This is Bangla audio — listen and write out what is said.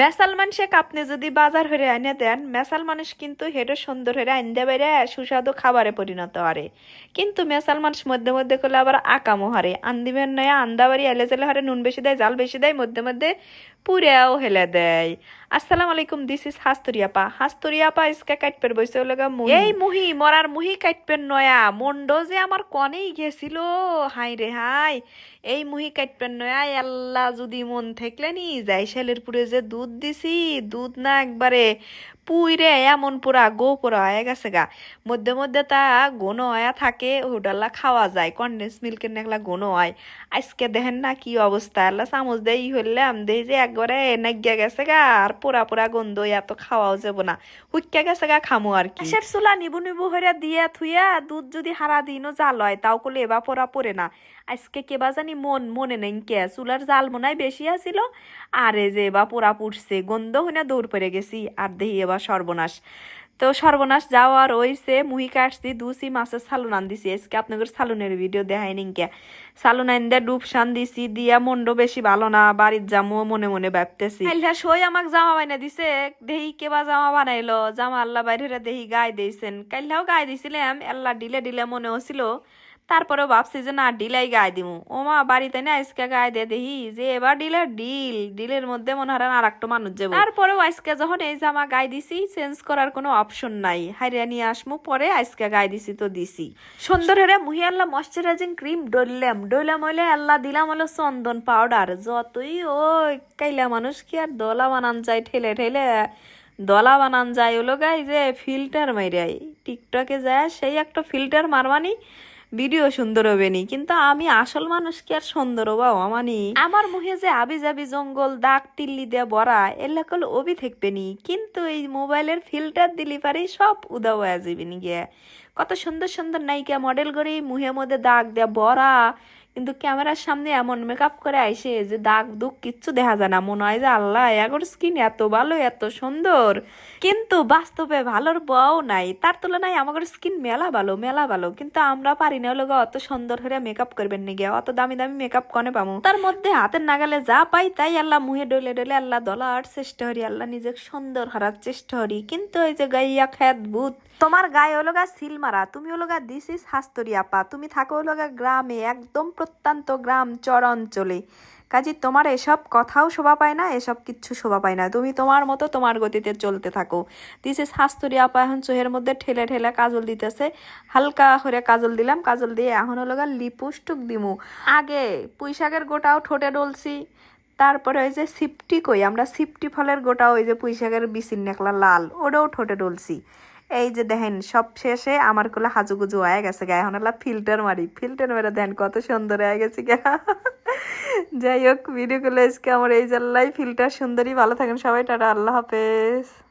মেসাল মানুষে আপনি যদি বাজার হরে আইনে দেন মেসাল মানুষ কিন্তু হেডে সুন্দর হরে আইন্দে বাইরে সুস্বাদু খাবারে পরিণত হারে কিন্তু মেসাল মানুষ মধ্যে মধ্যে করলে আবার আকামো হারে আন্দিবেন নয় আন্দা বাড়ি এলে জেলে হারে নুন বেশি দেয়, জাল বেশি দেয়, মধ্যে মধ্যে পুরেও হেলে দেয়। আসসালামু আলাইকুম, দিস ইস হাস্তরিয়াপা। হাস্তরিয়াপা ইসকা কাটপের বইছে লগা এই মুহি, মরার মুহি কাটপের নয়া। মন্ড যে আমার কনেই গেছিল, হাই রে হাই। এই মুহি কাটপেন নয়া, আল্লাহ যদি মন থাকলে নি যাই শেলের পুরে যে দুধ দিছি দুধ না একবারে পুইরে এমন পুরা গো পুরা হয়ে গেছে গা। মধ্যে মধ্যে তা গোন হয়া থাকে হোটাল্লা খাওয়া যায় কন্ডেন্স মিল্কের নেকলা গোন হয়। আজকে দেখেন না কি অবস্থা, আল্লাহ চামচ দেই হইলাম, দেই যে একবারে নাগিয়া গেছে গা, আর পুরা পুরা গন্ধ এত খাওয়াও যাব না। হুইকা গেছে গা খামো আর কি। গ্যাসের চুলা নিবু নিবু হইরা দিয়া থুইয়া দুধ যদি হারা দিনও জাল হয়, তাও করলে এবার পরা পড়ে না। আজকে কেবা জানি মন, মনে নেই কে, চুলার জাল মনে হয় বেশি আছিল, আরে যে এবার পোড়া পুড়ছে, গন্ধ হইনা দৌড় পড়ে গেছি, আর দেহি এবার সর্বনাশ। তো সর্বনাশ যাওয়ার ওইসে মুহি কাটছি দুসি মাছের সালুন আন দিছি আজকে আপনাদের সালুনের ভিডিও দেখাই নিকে সালুন আন দিয়ে ডুব শান দিছি দিয়া মন্ড বেশি ভালো না, বাড়ির জামু মনে মনে ভাবতেছি। আইলা সই আমাক জামা বানাই দিছে, দেহি কেবা জামা বানাইলো, জামা আল্লাহ বাইরে দেহি গায়ে দিয়েছেন কাইলাও গায়ে দিছিলাম আল্লাহ ডিলে ডিলে মনে হচ্ছিল তারপরেও ভাবছি যে, না, ডিলাই গায়ে দিমু। ও মা, বাড়িতে না, আজকে গায়ে দিয়ে দেখি। যে, এবার ডিলে ডিল। ডিলের মধ্যে মনে হয় আর একটা মানুষ যাব। তারপরেও আজকে যখন এই জামা গায়ে দিছি, চেঞ্জ করার কোনো অপশন নাই। হারিয়া নিয়ে আসমু, পরে আজকে গায়ে দিছি তো দিছি। সুন্দর হেরে মুহি আল্লাহ ময়শ্চারাইজিং ক্রিম ডললাম ডইলাম হইলে আল্লাহ দিলাম হলো চন্দন পাউডার। যতই ওই কাইলা মানুষ কি আর দলা বানান যায় ঠেলে ঠেলে। দলা বানান যায় ওলো গাই যে, ফিল্টার মাইরাই। টিকটকে যায় সেই একটা ফিল্টার মারবানি ভিডিও সুন্দর হবে নি, কিন্তু আমি আসল মানুষ কি আর সুন্দর হবাও আমানি। আমার মুখে যে আবি জাবি জঙ্গল, দাগ টিল্লি দিয়ে ভরা এলাকাল অবি থাকবে নি, কিন্তু এই মোবাইলের ফিল্টার দিলি পারে সব উদা হয়ে যাবে নি গিয়ে কত সুন্দর সুন্দর নায়িকা মডেল করে মুহের মধ্যে দাগ দেয়া ভরা কিন্তু ক্যামেরার সামনে এমন মেকআপ করে আইসে যে দাগ দুঃখ কিচ্ছু দেখা যায় না। মনে হয় যে আল্লাহ, এগোর স্কিন এত ভালো, এত সুন্দর। কিন্তু বাস্তবে ভালোর বউ নাই। তার তুলনায় আমাদের স্কিন মেলা ভালো মেলা ভালো। কিন্তু আমরা পারি না লোক অত সুন্দর করে মেকআপ করবেন নি গে অত দামি দামি মেকআপ কনে পাবো তার মধ্যে হাতের নাগালে যা পাই তাই আল্লাহ মুহে ডলে ডলে আল্লাহ দলার চেষ্টা করি আল্লাহ নিজেকে সুন্দর হারার চেষ্টা করি কিন্তু ওই যে গাইয়া খ্যাত ভূত, তোমার গায়ে হলো সিল মারা। তুমি হলো গা দিস ইস হাস্তরি আপা। তুমি থাকো হলো গা গ্রামে, একদম প্রত্যন্ত গ্রাম চর অঞ্চলে কাজে, তোমার এসব কথাও শোভা পায় না? এসব কিচ্ছু শোভা পায় না। তুমি তোমার মতো তোমার গতিতে চলতে থাকো। দিস ইস হাস্তরি আপা এখন চোহের মধ্যে ঠেলে ঠেলে কাজল দিতেছে। হালকা করে কাজল দিলাম। কাজল দিয়ে এখন হলো গা লিপুস্টুক দিমু। আগে পুঁইশাকের গোটাও ঠোঁটে ডলছি। তারপরে ওই যে সিপটি কই? আমরা সিপটি ফলের গোটা ওই যে পুঁইশাকের বিচির নেকলা লাল, ওটাও ঠোঁটে ডলছি। এই যে দেখেন, সব শেষে আমার কোলে হাজুগুজু হয়ে গেছে গায়ে এখন ফিল্টার মারি। ফিল্টার মেরে, দেখেন কত সুন্দর হয়ে গেছে গা। যাই হোক ভিডিও গুলো আজকে আমার এই জাল্লাই ফিল্টার সুন্দরী, ভালো থাকেন সবাই, টাটা, আল্লাহ হাফেজ।